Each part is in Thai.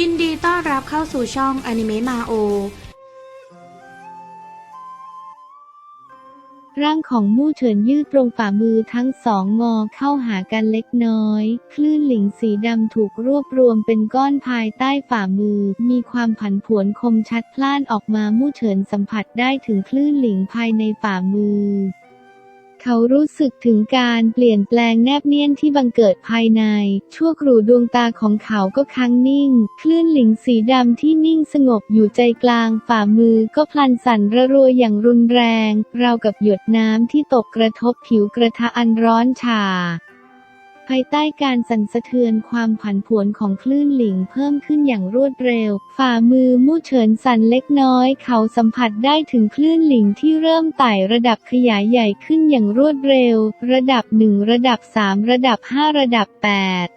ยินดีต้อนรับเข้าสู่ช่องอนิเมะมาโอร่างของมู่เฉินยืดตรงฝ่ามือทั้งสองงอเข้าหากันเล็กน้อย คลื่นหลิงสีดำถูกรวบรวมเป็นก้อนภายใต้ฝ่ามือ มีความผันผวนคมชัดพล่านออกมามู่เฉินสัมผัสได้ถึงคลื่นหลิงภายในฝ่ามือ เขารู้สึกถึงการเปลี่ยนแปลงแนบเนียนที่บังเกิดภายใน ชั่วครู่ดวงตาของเขาก็ค้างนิ่ง คลื่นหลิงสีดำที่นิ่งสงบอยู่ใจกลางฝ่ามือก็พลันสั่นระรัวอย่างรุนแรง ราวกับหยดน้ำที่ตกกระทบผิวกระทะอันร้อนชา ภายใต้การสั่นสะเทือนความผันผวนของคลื่นหลิงเพิ่มขึ้นอย่างรวดเร็ว ฝ่ามือมู่เฉินสั่นเล็กน้อย เขาสัมผัสได้ถึงคลื่นหลิงที่เริ่มไต่ระดับขยายใหญ่ขึ้นอย่างรวดเร็ว ระดับหนึ่งระดับสามระดับห้าระดับแปด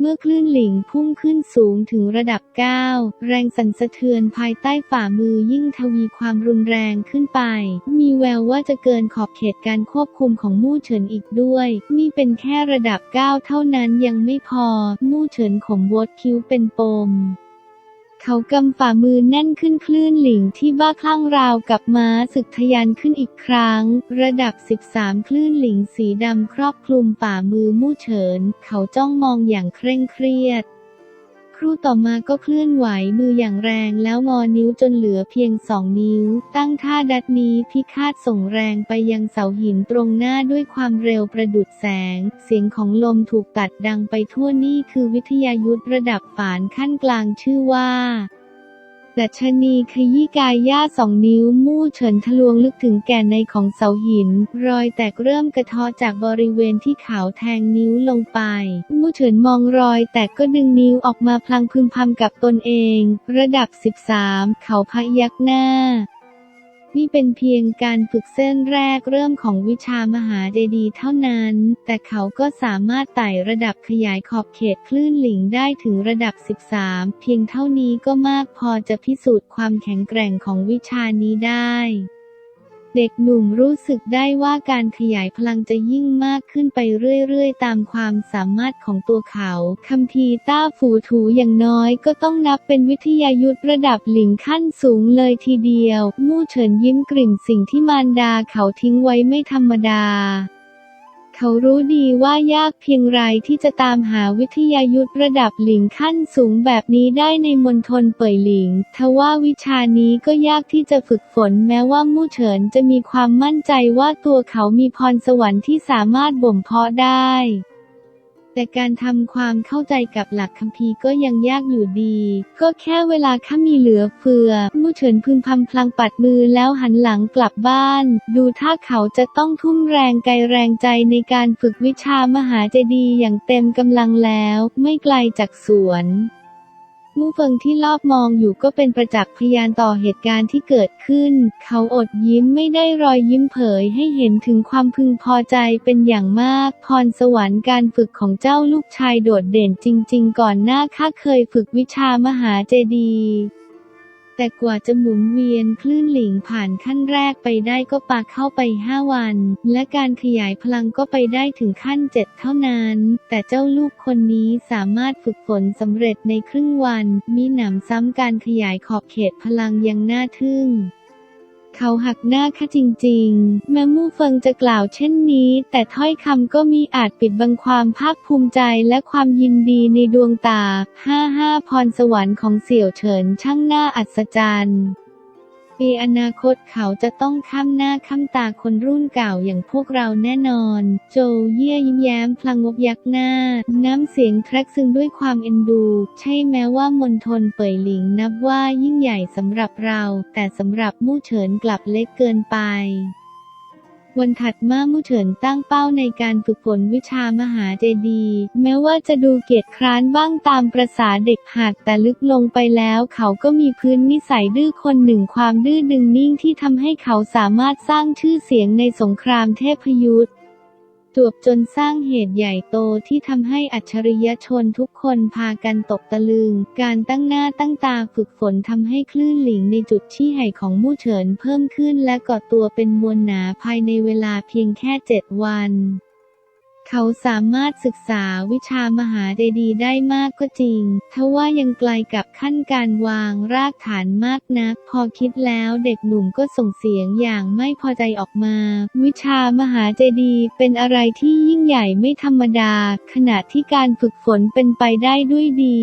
เมื่อคลื่นหลิงพุ่งขึ้นสูงถึงระดับ 9 แรงสั่นสะเทือนภายใต้ฝ่ามือยิ่งทวีความรุนแรงขึ้นไป มีแววว่าจะเกินขอบเขตการควบคุมของมู่เฉินอีกด้วย นี่เป็นแค่ระดับ 9 เท่านั้นยังไม่พอ มู่เฉินขมวดคิ้วเป็นปม เขากำฝ่ามือแน่นขึ้นคลื่นหลิงที่บ้าคลั่งราวกับม้าศึกทะยานขึ้นอีกครั้ง ระดับ 13 คลื่นหลิงสีดำครอบคลุมฝ่ามือมู่เฉิน เขาจ้องมองอย่างเคร่งเครียด ครู่ต่อมาก็เคลื่อนไหวมืออย่างแรงแล้วงอนิ้วจนเหลือเพียงสองนิ้ว ตั้งท่าดัดนี้พิฆาตส่งแรงไปยังเสาหินตรงหน้าด้วยความเร็วประดุดแสง เสียงของลมถูกตัดดังไปทั่วนี่คือวิทยายุทธระดับฝานขั้นกลางชื่อว่า ดัชนีขยี้กายย่าสองนิ้วมู่เฉินทะลวงลึกถึงแก่นในของเสาหิน รอยแตกเริ่มกระเทาะจากบริเวณที่เขาแทงนิ้วลงไป มู่เฉินมองรอยแตกก็ดึงนิ้วออกมาพลางพึมพำกับตนเอง ระดับ 13 เขาพยักหน้า นี่เป็นเพียงการฝึกเส้นแรกเริ่มของวิชามหาเจดีเท่านั้น แต่เขาก็สามารถไต่ระดับขยายขอบเขตคลื่นหลิงได้ถึงระดับ 13 เพียงเท่านี้ก็มากพอจะพิสูจน์ความแข็งแกร่งของวิชานี้ได้ เด็กหนุ่มรู้สึกได้ว่าการขยายพลังจะยิ่งมากขึ้นไปเรื่อยๆ ตามความสามารถของตัวเขาคัมภีต้าฝูถูอย่างน้อยก็ต้องนับเป็นวิทยายุทธระดับหลิงขั้นสูงเลยทีเดียว มู่เฉินยิ้มกลิ่มสิ่งที่มารดาเขาทิ้งไว้ไม่ธรรมดา เขารู้ดีว่ายากเพียงไรที่จะตามหาวิทยายุทธระดับหลิงขั้นสูงแบบนี้ได้ในมณฑลเป่ยหลิง ทว่าวิชานี้ก็ยากที่จะฝึกฝนแม้ว่ามู่เฉินจะมีความมั่นใจว่าตัวเขามีพรสวรรค์ที่สามารถบ่มเพาะได้ แต่การทำความเข้าใจกับหลักคัมภีร์ก็ยังยากอยู่ดี ก็แค่เวลาข้ามีเหลือเฟือมู่เฉินพึมพำพลางปัดมือแล้วหันหลังกลับบ้าน ดูถ้าเขาจะต้องทุ่มแรงกายแรงใจในการฝึกวิชามหาเจดีย์อย่างเต็มกำลังแล้ว ไม่ไกลจากสวน มู่เฟิงที่รอบมองอยู่ก็เป็นประจักษ์พยานต่อเหตุการณ์ที่เกิดขึ้น เขาอดยิ้มไม่ได้รอยยิ้มเผยให้เห็นถึงความพึงพอใจเป็นอย่างมาก พรสวรรค์การฝึกของเจ้าลูกชายโดดเด่นจริง ๆ ก่อนหน้าข้าเคยฝึกวิชามหาเจดีย์ แต่กว่าจะหมุนเวียนคลื่นหลิงผ่านขั้นแรกไปได้ก็ปาเข้าไป 5 วัน และการขยายพลังก็ไปได้ถึงขั้น 7 เท่านั้น แต่เจ้าลูกคนนี้สามารถฝึกฝนสำเร็จในครึ่งวัน มีหนำซ้ำการขยายขอบเขตพลังยังน่าทึ่ง เขาหักหน้าข้าจริง ๆ แม้มู่เฟิงจะกล่าวเช่นนี้ แต่ถ้อยคำก็มีอาจปิดบังความภาคภูมิใจและความยินดีในดวงตาห้าห้าพรสวรรค์ของเสี่ยวเฉินช่างน่าอัศจรรย์ ในอนาคตเขาจะต้องข้ามหน้าข้ามตาคนรุ่นเก่าอย่างพวกเราแน่นอน โจเยี่ยยิ้มแย้มพลางงบยักหน้า น้ำเสียงแทรกซึ่งด้วยความเอ็นดู ใช่แม้ว่ามณฑลเป่ยหลิงนับว่ายิ่งใหญ่สำหรับเรา แต่สำหรับมู่เฉินกลับเล็กเกินไป วันถัดมามู่เฉินตั้งเป้าในการฝึกฝนวิชามหาเจดีย์แม้ว่าจะดูเกียจคร้านบ้างตามประษาเด็กหากแต่ลึกลงไปแล้วเขาก็มีพื้นนิสัยดื้อคนหนึ่งความดื้อดึงนิ่งที่ทำให้เขาสามารถสร้างชื่อเสียงในสงครามเทพยุทธ จวบจนสร้างเหตุใหญ่โตที่ทำให้อัจฉริยชนทุกคนพากันตกตะลึง การตั้งหน้าตั้งตาฝึกฝนทำให้คลื่นหลิงในจุดชี้ไห่ของมู่เฉินเพิ่มขึ้นและก่อตัวเป็นมวลหนาภายในเวลาเพียงแค่เจ็ดวัน เขาสามารถศึกษาวิชามหาเจดีย์ได้มากก็จริง ทว่ายังไกลกับขั้นการวางรากฐานมากนัก พอคิดแล้วเด็กหนุ่มก็ส่งเสียงอย่างไม่พอใจออกมา วิชามหาเจดีย์เป็นอะไรที่ยิ่งใหญ่ไม่ธรรมดา ขณะที่การฝึกฝนเป็นไปได้ด้วยดี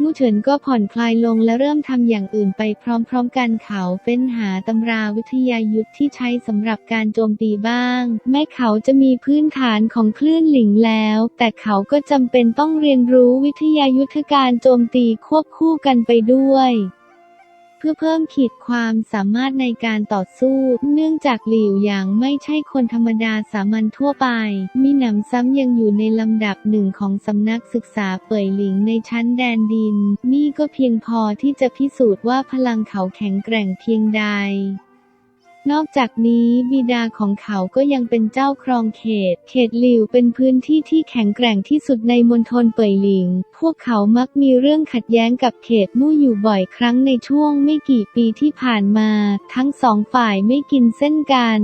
มู่เฉินก็ผ่อนคลายลงและเริ่มทำอย่างอื่นไปพร้อมๆกันเขาเฟ้นหาตำราวิทยายุทธที่ใช้สำหรับการโจมตีบ้าง แม้เขาจะมีพื้นฐานของคลื่นหลิงแล้ว แต่เขาก็จำเป็นต้องเรียนรู้วิทยายุทธการโจมตีควบคู่กันไปด้วย พื่อเพิ่มขีดความสามารถในการต่อสู้ เนื่องจากหลิวหยางไม่ใช่คนธรรมดาสามัญทั่วไป มีหนำซ้ำยังอยู่ในลำดับหนึ่งของสำนักศึกษาเป่ยหลิงในชั้นแดนดิน นี่ก็เพียงพอที่จะพิสูจน์ว่าพลังเขาแข็งแกร่งเพียงใด นอกจากนี้บิดาของเขาก็ยังเป็นเจ้าครองเขต เขตหลิวเป็นพื้นที่ที่แข็งแกร่งที่สุดในมณฑลเป่ยหลิง พวกเขามักมีเรื่องขัดแย้งกับเขตมู่อยู่บ่อยครั้งในช่วงไม่กี่ปีที่ผ่านมา ทั้งสองฝ่ายไม่กินเส้นกัน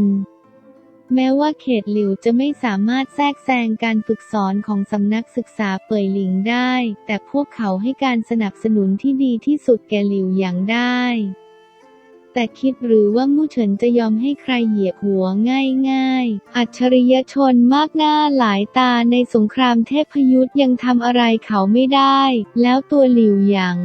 แม้ว่าเขตหลิวจะไม่สามารถแทรกแซงการฝึกสอนของสำนักศึกษาเป่ยหลิงได้ แต่พวกเขาให้การสนับสนุนที่ดีที่สุดแก่หลิวอย่างได้ แต่คิดหรือว่ามู่เฉินจะยอมให้ใครเหยียบหัวง่ายๆ อัจฉริยชนมากหน้าหลายตาในสงครามเทพยุทธยังทำอะไรเขาไม่ได้ แล้วตัวหลิวหยาง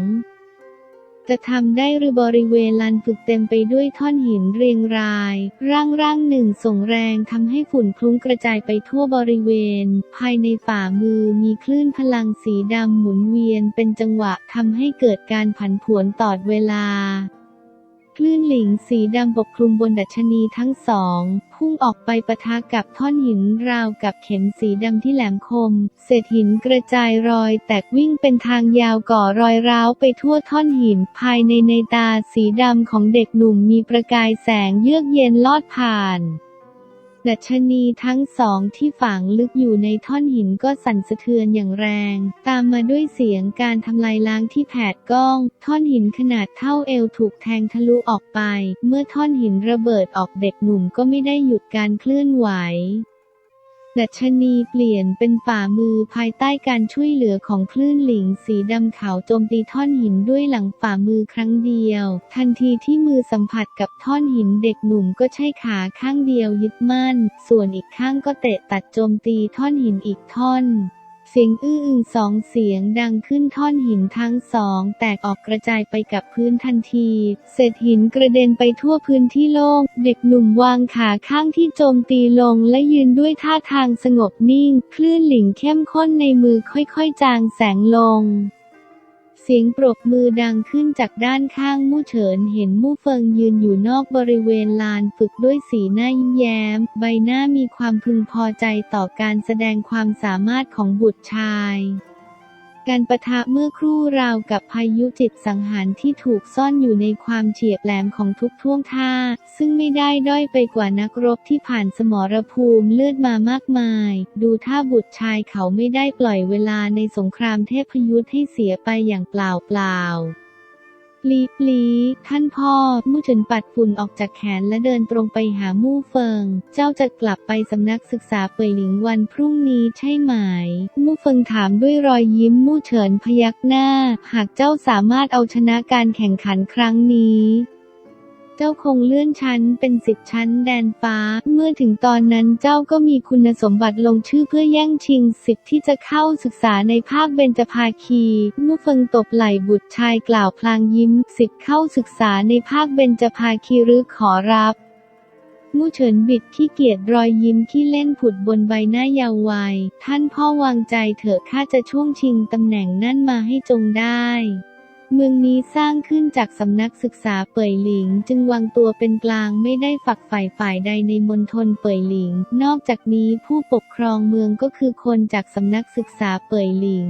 จะทำได้หรือบริเวณลานฝึกเต็มไปด้วยท่อนหินเรียงราย ร่างร่างหนึ่งส่งแรงทำให้ฝุ่นคลุ้งกระจายไปทั่วบริเวณ ภายในฝ่ามือมีคลื่นพลังสีดำหมุนเวียนเป็นจังหวะทำให้เกิดการผันผวนตอดเวลา คลื่นหลิงสีดำปกคลุมบนดัชนีทั้งสอง พุ่งออกไปปะทะกับท่อนหินราวกับเข็มสีดำที่แหลมคม เศษหินกระจายรอยแตกวิ่งเป็นทางยาวก่อรอยร้าวไปทั่วท่อนหิน ภายในในตาสีดำของเด็กหนุ่มมีประกายแสงเยือกเย็นลอดผ่าน ดัชนีทั้งสองที่ฝังลึกอยู่ในท่อนหินก็สั่นสะเทือนอย่างแรง ตามมาด้วยเสียงการทำลายล้างที่แผดก้อง ท่อนหินขนาดเท่าเอวถูกแทงทะลุออกไป เมื่อท่อนหินระเบิดออกเด็กหนุ่มก็ไม่ได้หยุดการเคลื่อนไหว ดัชนีเปลี่ยนเป็นฝ่ามือภายใต้การช่วยเหลือของคลื่นหลิงสีดำขาวโจมตีท่อนหินด้วยหลังฝ่ามือครั้งเดียว ทันทีที่มือสัมผัสกับท่อนหินเด็กหนุ่มก็ใช้ขาข้างเดียวยึดมั่น ส่วนอีกข้างก็เตะตัดโจมตีท่อนหินอีกท่อน เสียงอื้ออึงสองเสียงดังขึ้นท่อนหินทั้งสอง แตกออกกระจายไปกับพื้นทันที เศษหินกระเด็นไปทั่วพื้นที่โล่ง เด็กหนุ่มวางขาข้างที่โจมตีลงและยืนด้วยท่าทางสงบนิ่ง คลื่นหลิงเข้มข้นในมือค่อยๆ จางแสงลง เสียงปรบมือดังขึ้นจากด้านข้างมู่เฉินเห็นมู่เฟิงยืนอยู่นอกบริเวณลานฝึกด้วยสีหน้ายิ้มแย้ม ใบหน้ามีความพึงพอใจต่อการแสดงความสามารถของบุตรชาย การประทะเมื่อครู่ราวกับพายุจิตสังหารที่ถูกซ่อนอยู่ในความเฉียบแหลมของทุกท่วงท่า ซึ่งไม่ได้ด้อยไปกว่านักรบที่ผ่านสมรภูมิเลือดมามากมาย ดูท่าบุตรชายเขาไม่ได้ปล่อยเวลาในสงครามเทพยุทธให้เสียไปอย่างเปล่าเปล่า ลีปลีท่านพ่อมู่เฉินปัดฝุ่นออกจากแขนและเดินตรงไปหามู่เฟิง เจ้าจะกลับไปสำนักศึกษาเป่ยหลิงวันพรุ่งนี้ใช่ไหม มู่เฟิงถามด้วยรอยยิ้มมู่เฉินพยักหน้า หากเจ้าสามารถเอาชนะการแข่งขันครั้งนี้ จ้าคงเลื่อนชั้นเป็นสิบชั้นแดนฟ้า เมื่อถึงตอนนั้นเจ้าก็มีคุณสมบัติลงชื่อเพื่อแย่งชิงสิทธิ์ที่จะเข้าศึกษาในภาคเบญจภาคีมู่เฟิงตบไหล่บุตรชายกล่าวพลางยิ้ม สิทธิ์เข้าศึกษาในภาคเบญจภาคีหรือขอรับมู่เฉินบิดขี้เกียจรอยยิ้มที่เล่นผุดบนใบหน้ายาววัย ท่านพ่อวางใจเถอะข้าจะช่วงชิงตำแหน่งนั่นมาให้จงได้ เมืองนี้สร้างขึ้นจากสำนักศึกษาเป่ยหลิง จึงวางตัวเป็นกลางไม่ได้ฝักฝ่ายฝ่ายใดในมณฑลเป่ยหลิง นอกจากนี้ผู้ปกครองเมืองก็คือคนจากสำนักศึกษาเป่ยหลิง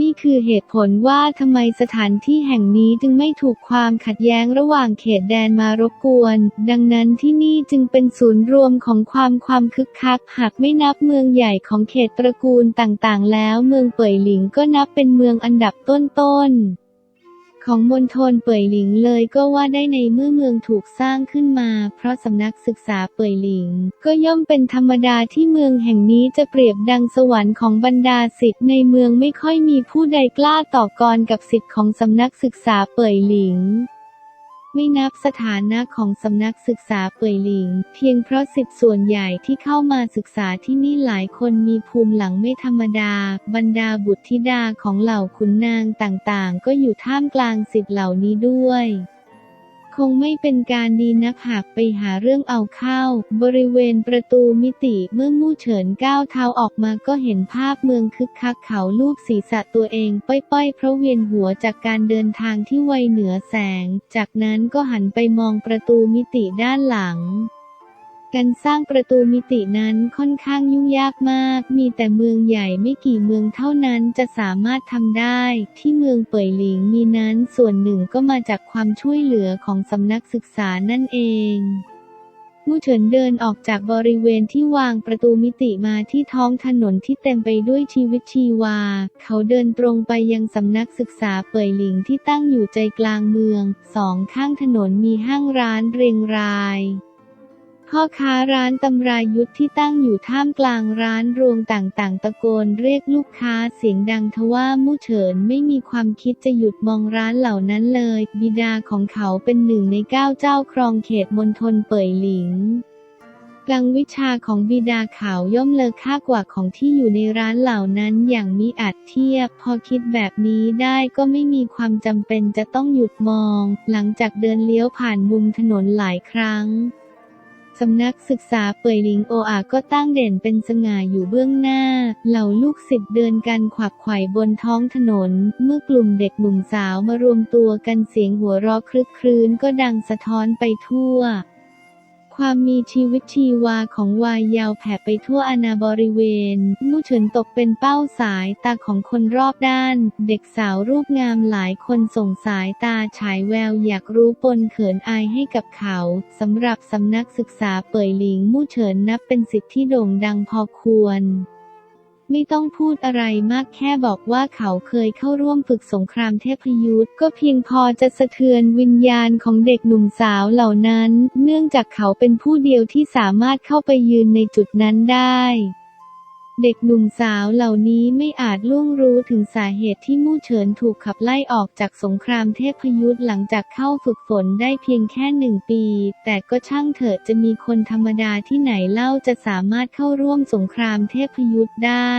นี่คือเหตุผลว่าทำไมสถานที่แห่งนี้จึงไม่ถูกความขัดแย้งระหว่างเขตแดนมารบกวน ดังนั้นที่นี่จึงเป็นศูนย์รวมของความความคึกคัก หากไม่นับเมืองใหญ่ของเขตตระกูลต่างๆ แล้วเมืองเป่ยหลิงก็นับเป็นเมืองอันดับต้นๆ ของมณฑลเป่ยหลิงเลยก็ว่าได้ในเมื่อเมืองถูกสร้างขึ้นมา เพราะสำนักศึกษาเป่ยหลิง ก็ย่อมเป็นธรรมดาที่เมืองแห่งนี้จะเปรียบดังสวรรค์ของบรรดาสิทธิ์ในเมืองไม่ค่อยมีผู้ใดกล้าต่อกรกับสิทธิ์ของสำนักศึกษาเป่ยหลิง ไม่นับสถานะของสำนักศึกษาเป่ยหลิง เพียงเพราะสิทธิ์ส่วนใหญ่ที่เข้ามาศึกษาที่นี่หลายคนมีภูมิหลังไม่ธรรมดา บรรดาบุตรธิดาของเหล่าขุนนางต่างๆ ก็อยู่ท่ามกลางสิทธิ์เหล่านี้ด้วย คงไม่เป็นการดีนักหากไปหาเรื่องเอาเข้า บริเวณประตูมิติเมื่อมู่เฉินก้าวเท้าออกมาก็เห็นภาพเมืองคึกคักเขาลูบศีรษะตัวเองป้อยๆเพราะเวียนหัวจากการเดินทางที่ไวเหนือแสง จากนั้นก็หันไปมองประตูมิติด้านหลัง การสร้างประตูมิตินั้นค่อนข้างยุ่งยากมาก มีแต่เมืองใหญ่ไม่กี่เมืองเท่านั้นจะสามารถทำได้ ที่เมืองเป่ยหลิงมีนั้นส่วนหนึ่งก็มาจากความช่วยเหลือของสำนักศึกษานั่นเองมู่เฉินเดินออกจากบริเวณที่วางประตูมิติมาที่ท้องถนนที่เต็มไปด้วยชีวิตชีวา เขาเดินตรงไปยังสำนักศึกษาเป่ยหลิงที่ตั้งอยู่ใจกลางเมือง สองข้างถนนมีห้างร้านเรียงราย พ่อค้าร้านตำรายุทธที่ตั้งอยู่ท่ามกลางร้านรวงต่างๆ ตะโกนเรียกลูกค้าเสียงดังทว่ามู่เฉินไม่มีความคิดจะหยุดมองร้านเหล่านั้นเลย บิดาของเขาเป็นหนึ่งในเก้าเจ้าครองเขตมณฑลเป่ยหลิงกลังวิชาของบิดาเขาย่อมเลอค่ากว่าของที่อยู่ในร้านเหล่านั้นอย่างมิอาจเทียบ พอคิดแบบนี้ได้ก็ไม่มีความจำเป็นจะต้องหยุดมอง หลังจากเดินเลี้ยวผ่านมุมถนนหลายครั้ง สำนักศึกษาเป่ยหลิงโออาก็ตั้งเด่นเป็นสง่าอยู่เบื้องหน้า เหล่าลูกศิษย์เดินกันขวักไขว่บนท้องถนน เมื่อกลุ่มเด็กหนุ่มสาวมารวมตัวกันเสียงหัวเราะคลึกครื้นก็ดังสะท้อนไปทั่ว ความมีชีวิตชีวาของวายยาวแผ่ไปทั่วอนาบริเวณ มู่เฉินตกเป็นเป้าสายตาของคนรอบด้าน เด็กสาวรูปงามหลายคนส่งสายตาฉายแววอยากรู้ปนเขินอายให้กับเขาสำหรับสำนักศึกษาเป่ยหลิงมู่เฉินนับเป็นสิทธิ์ที่โด่งดังพอควร ไม่ต้องพูดอะไรมากแค่บอกว่าเขาเคยเข้าร่วมฝึกสงครามเทพยุทธ์ก็เพียงพอจะสะเทือนวิญญาณของเด็กหนุ่มสาวเหล่านั้น เนื่องจากเขาเป็นผู้เดียวที่สามารถเข้าไปยืนในจุดนั้นได้ เด็กหนุ่มสาวเหล่านี้ไม่อาจล่วงรู้ถึงสาเหตุที่มู่เฉินถูกขับไล่ออกจากสงครามเทพยุทธหลังจากเข้าฝึกฝนได้เพียงแค่หนึ่งปี แต่ก็ช่างเถอะจะมีคนธรรมดาที่ไหนเล่าจะสามารถเข้าร่วมสงครามเทพยุทธได้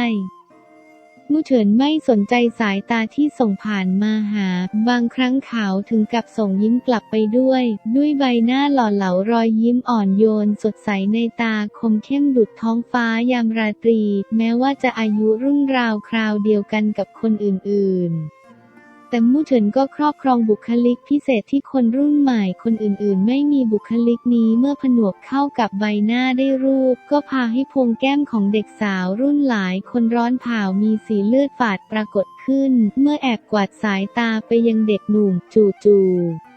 มู่เฉินไม่สนใจสายตาที่ส่งผ่านมาหา บางครั้งเขาถึงกับส่งยิ้มกลับไปด้วย ด้วยใบหน้าหล่อเหลารอยยิ้มอ่อนโยนสดใสในตาคมเข้มดุดท้องฟ้ายามราตรี แม้ว่าจะอายุรุ่นราวคราวเดียวกันกับคนอื่นๆ แต่มู่เฉินก็ครอบครองบุคลิกพิเศษที่คนรุ่นใหม่คนอื่นๆ ไม่มีบุคลิกนี้เมื่อผนวกเข้ากับใบหน้าได้รูป ก็พาให้พวงแก้มของเด็กสาวรุ่นหลาย คนร้อนเผามีสีเลือดฝาดปรากฏขึ้น เมื่อแอบกวาดสายตาไปยังเด็กหนุ่มจู่ๆ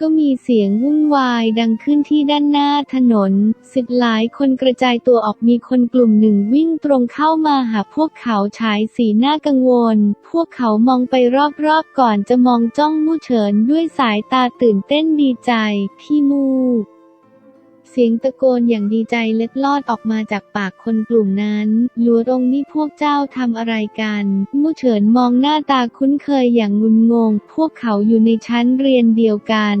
ก็มีเสียงวุ่นวายดังขึ้นที่ด้านหน้าถนน สิบหลายคนกระจายตัวออกมีคนกลุ่มหนึ่งวิ่งตรงเข้ามาหาพวกเขาฉายสีหน้ากังวล พวกเขามองไปรอบๆก่อนจะมองจ้องมู่เฉินด้วยสายตาตื่นเต้นดีใจ พี่มู เสียงตะโกนอย่างดีใจเล็ดลอดออกมาจากปากคนกลุ่มนั้นหลัวรงนี่พวกเจ้าทำอะไรกันมู่เฉินมองหน้าตาคุ้นเคยอย่างงุนงง พวกเขาอยู่ในชั้นเรียนเดียวกัน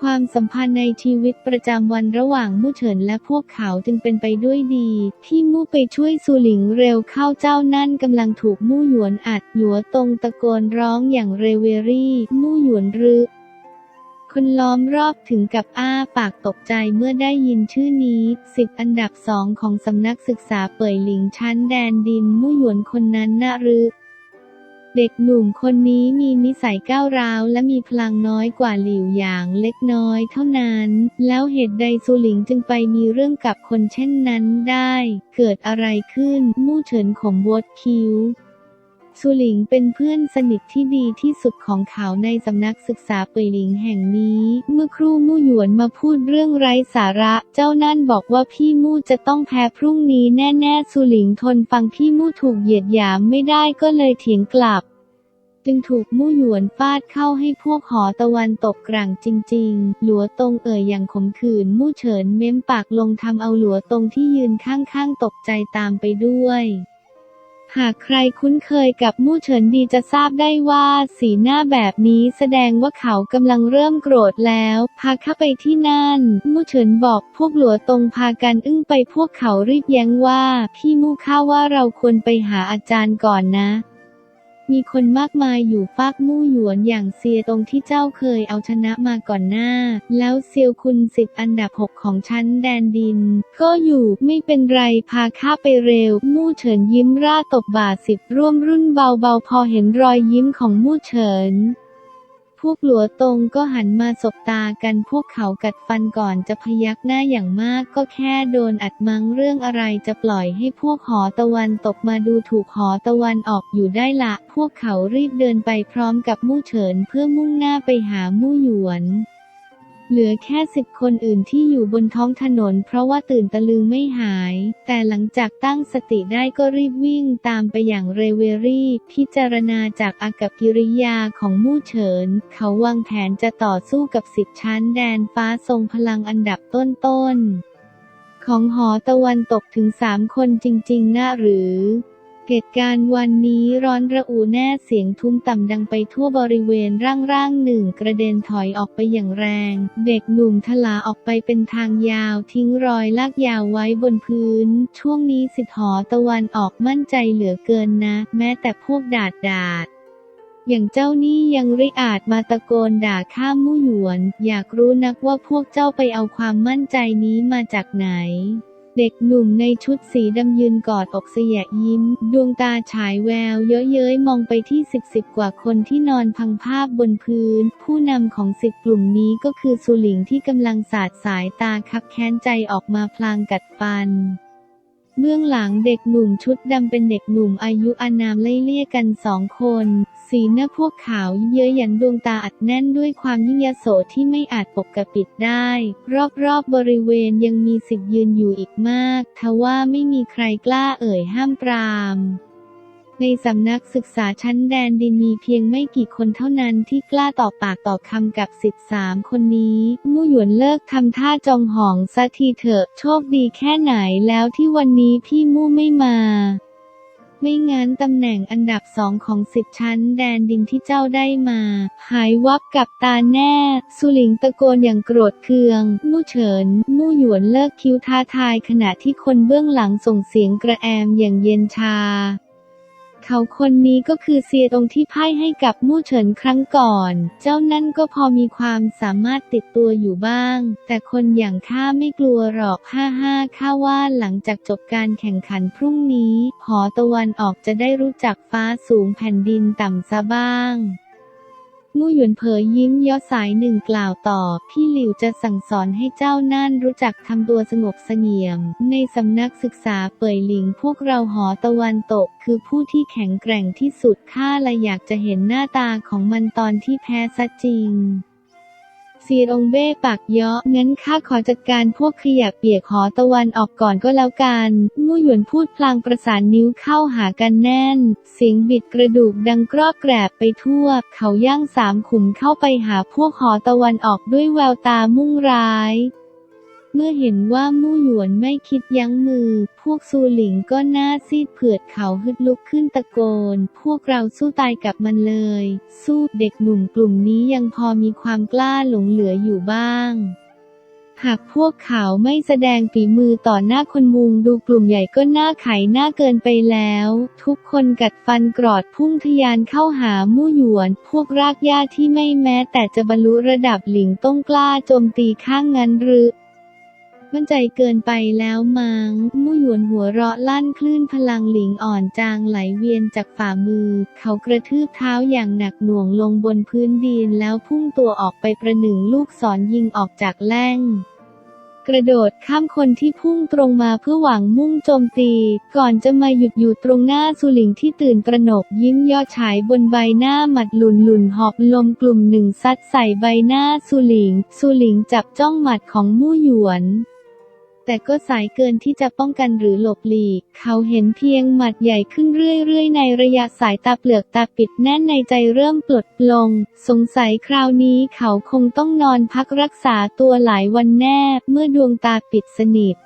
ความสัมพันธ์ในชีวิตประจำวันระหว่างมู่เฉินและพวกเขาจึงเป็นไปด้วยดี ที่มู่ไปช่วยซูหลิงเร็วเข้าเจ้านั่นกำลังถูกมู่หยวนอัด หยัวตรงตะโกนร้องอย่างเรเวรี่ มู่หยวนรึ คนล้อมรอบถึงกับอ้าปากตกใจเมื่อได้ยินชื่อนี้สิบอันดับสองของสำนักศึกษาเป่ยหลิงชั้นแดนดินมู่หยวนคนนั้นนะหรือเด็กหนุ่มคนนี้มีนิสัยก้าวร้าวและมีพลังน้อยกว่าหลิวหยางเล็กน้อยเท่านั้น แล้วเหตุใดซูหลิงจึงไปมีเรื่องกับคนเช่นนั้นได้ เกิดอะไรขึ้นมู่เฉินขมวดคิ้ว สุหลิงเป็นเพื่อนสนิทที่ดีที่สุดของเขาในสำนักศึกษาป่ยหลิงแห่งนี้ เมื่อครูมู่หยวนมาพูดเรื่องไร้สาระ เจ้านั่นบอกว่าพี่มู่จะต้องแพ้พรุ่งนี้แน่ๆสุหลิงทนฟังพี่มู่ถูกเหยียดหยามไม่ได้ก็เลยเถียงกลับ จึงถูกมู่หยวนฟาดเข้าให้พวกหอตะวันตกกลางจริงๆ หลัวตงเอ่ยอย่างขมขื่นมู่เฉินเม้มปากลงทำเอาหลัวตงที่ยืนข้างๆตกใจตามไปด้วย หากใครคุ้นเคยกับมู่เฉินดีจะทราบได้ว่า สีหน้าแบบนี้แสดงว่าเขากำลังเริ่มโกรธแล้ว พาเข้าไปที่นั่น มู่เฉินบอกพวกหลัวตรงพากันอึ้งไปพวกเขารีบแย้งว่า พี่มู่ข้าว่าเราควรไปหาอาจารย์ก่อนนะ มีคนมากมายอยู่ฟากมู่หยวนอย่างเซียตรงที่เจ้าเคยเอาชนะมาก่อนหน้า แล้วเซียวคุณสิบอันดับหกของชั้นแดนดิน ก็อยู่ไม่เป็นไรพาข้าไปเร็ว มู่เฉินยิ้มร่าตบบ่าสิบร่วมรุ่นเบาๆ พอเห็นรอยยิ้มของมู่เฉิน พวกหลัวตรงก็หันมาสบตากันพวกเขากัดฟันก่อนจะพยักหน้าอย่างมากก็แค่โดนอัดมังเรื่องอะไรจะปล่อยให้พวกหอตะวันตกมาดูถูกหอตะวันออกอยู่ได้ละ พวกเขารีบเดินไปพร้อมกับมู่เฉินเพื่อมุ่งหน้าไปหามู่หยวน เหลือแค่สิบคนอื่นที่อยู่บนท้องถนน เพราะว่าตื่นตะลึงไม่หาย แต่หลังจากตั้งสติได้ก็รีบวิ่งตามไปอย่างเรเวรี่ พิจารณาจากอากับกิริยาของมู่เฉิน เขาวางแผนจะต่อสู้กับสิบชั้นแดนฟ้าทรงพลังอันดับต้นๆของหอตะวันตกถึงสามคนจริงๆนะหรือ เหตุการณ์วันนี้ร้อนระอุแน่เสียงทุ้มต่ำดังไปทั่วบริเวณร่างร่างหนึ่งกระเด็นถอยออกไปอย่างแรง เด็กหนุ่มทลาออกไปเป็นทางยาวทิ้งรอยลากยาวไว้บนพื้น ช่วงนี้สิทธิ์หอตะวันออกมั่นใจเหลือเกินนะ แม้แต่พวกดาดดาดอย่างเจ้านี่ยังริอาจมาตะโกนด่าข้ามมู่หยวน อยากรู้นักว่าพวกเจ้าไปเอาความมั่นใจนี้มาจากไหน เด็กหนุ่มในชุดสีดำยืนกอดอกเสยะยิ้ม ดวงตาฉายแวว เย้ยๆมองไปที่สิบสิบกว่าคนที่นอนพังภาพบนพื้น ผู้นำของสิบกลุ่มนี้ก็คือสุหลิงที่กำลังสาดสายตาคับแค้นใจออกมาพลางกัดฟันเบื้องหลังเด็กหนุ่มชุดดำเป็นเด็กหนุ่มอายุอานามไล่เลี่ยกันสองคน สีหน้าพวกขาวเย้ยหยันดวงตาอัดแน่นด้วยความยิ่งยโสที่ไม่อาจปกปิดได้ รอบๆบริเวณยังมีสิทธิ์ยืนอยู่อีกมาก ทว่าไม่มีใครกล้าเอ่ยห้ามปรามในสำนักศึกษาชั้นแดนดินมีเพียงไม่กี่คนเท่านั้นที่กล้าต่อปากต่อคำกับสิทธิสามคนนี้มู่หยวนเลิกทำท่าจองหองสักทีเถอะ โชคดีแค่ไหนแล้วที่วันนี้พี่มู่ไม่มา ไม่งั้นตำแหน่งอันดับสองของสิบชั้นแดนดินที่เจ้าได้มา หายวับกับตาแน่ สุหลิงตะโกนอย่างโกรธเคือง มู่เฉิน มู่หยวนเลิกคิ้วท้าทายขณะที่คนเบื้องหลังส่งเสียงกระแอมอย่างเย็นชา เขาคนนี้ก็คือเซียตรงที่พ่ายให้กับมู่เฉินครั้งก่อน เจ้านั่นก็พอมีความสามารถติดตัวอยู่บ้าง แต่คนอย่างข้าไม่กลัวหรอกห้าห้าข้าว่าหลังจากจบการแข่งขันพรุ่งนี้หอตะวันออกจะได้รู้จักฟ้าสูงแผ่นดินต่ำซะบ้าง มู่หยวนเผยยิ้มย่อสายหนึ่งกล่าวต่อ พี่หลิวจะสั่งสอนให้เจ้าน่านรู้จักทำตัวสงบเสงี่ยม ในสำนักศึกษาเป่ยหลิงพวกเราหอตะวันตก คือผู้ที่แข็งแกร่งที่สุดข้าละอยากจะเห็นหน้าตาของมันตอนที่แพ้ซะจริง ซียองเบ้ปากเยาะงั้นข้าขอจัดการพวกขยะเปียกหอตะวันออกก่อนก็แล้วกันมู่หยวนพูดพลางประสานนิ้วเข้าหากันแน่น เสียงบิดกระดูกดังกรอบแกรบไปทั่ว เขาย่างสามขุมเข้าไปหาพวกหอตะวันออกด้วยแววตามุ่งร้าย เมื่อเห็นว่ามู่หยวนไม่คิดยั้งมือ พวกซูหลิงก็หน้าซีดเผือดเขาฮึดลุกขึ้นตะโกน พวกเราสู้ตายกับมันเลย สู้เด็กหนุ่มกลุ่มนี้ยังพอมีความกล้าหลงเหลืออยู่บ้างหากพวกเขาไม่แสดงฝีมือต่อหน้าคนมุงดูกลุ่มใหญ่ก็หน่าไขหน้าเกินไปแล้ว ทุกคนกัดฟันกรอดพุ่งทะยานเข้าหามู่หยวน พวกรากหญ้าที่ไม่แม้แต่จะบรรลุระดับหลิงต้องกล้าโจมตีข้างงั้นหรือ มั่นใจเกินไปแล้วมัง้งมู่หยวนหัวเราะลั่นคลื่นพลังหลิงอ่อนจางไหลเวียนจากฝ่ามือ เขากระทืบเท้าอย่างหนักหน่วงลงบนพื้นดินแล้วพุ่งตัวออกไปประหนึ่งลูกศรยิงออกจากแล่งกระโดดข้ามคนที่พุ่งตรงมาเพื่อหวังมุ่งโจมตี ก่อนจะมาหยุดอยู่ตรงหน้าสุหลิงที่ตื่นตระหนกยิ้มยอดฉายบนใบหน้าหมัดหลุนหลุนหอบลมกลุ่มหนึ่งซัดใส่ใบหน้าสุหลิง สุหลิงจับจ้องหมัดของมู่หยวน แต่ก็สายเกินที่จะป้องกันหรือหลบหลีก เขาเห็นเพียงหมัดใหญ่ขึ้นเรื่อยๆ ในระยะสายตาเปลือกตาปิดแน่นในใจเริ่มปลดปลง สงสัยคราวนี้เขาคงต้องนอนพักรักษาตัวหลายวันแน่ เมื่อดวงตาปิดสนิท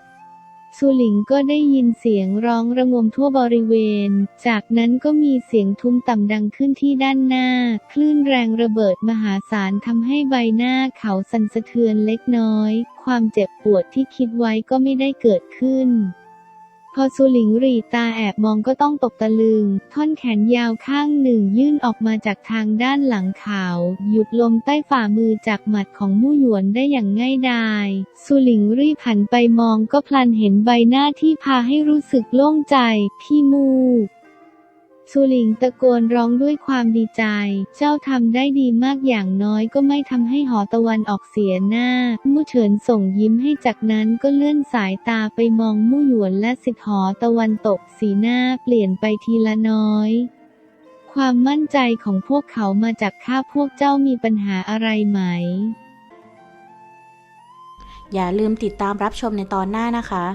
สุหลิงก็ได้ยินเสียงร้องระงมทั่วบริเวณ จากนั้นก็มีเสียงทุ้มต่ำดังขึ้นที่ด้านหน้า คลื่นแรงระเบิดมหาศาลทำให้ใบหน้าเขาสั่นสะเทือนเล็กน้อย ความเจ็บปวดที่คิดไว้ก็ไม่ได้เกิดขึ้น พอสุหลิงรีตาแอบมองก็ต้องตกตะลึง ท่อนแขนยาวข้างหนึ่งยื่นออกมาจากทางด้านหลังเขาหยุดลมใต้ฝ่ามือจากหมัดของมู่หยวนได้อย่างง่ายดายสุหลิงรีบหันไปมองก็พลันเห็นใบหน้าที่พาให้รู้สึกโล่งใจ พี่มู สุหลิงตะโกนร้องด้วยความดีใจ เจ้าทำได้ดีมากอย่างน้อยก็ไม่ทำให้หอตะวันออกเสียหน้า มู่เฉินส่งยิ้มให้จากนั้นก็เลื่อนสายตาไปมองมู่หยวนและสิทธิ์หอตะวันตกสีหน้าเปลี่ยนไปทีละน้อย ความมั่นใจของพวกเขามาจากข้าพวกเจ้ามีปัญหาอะไรไหม อย่าลืมติดตามรับชมในตอนหน้านะคะ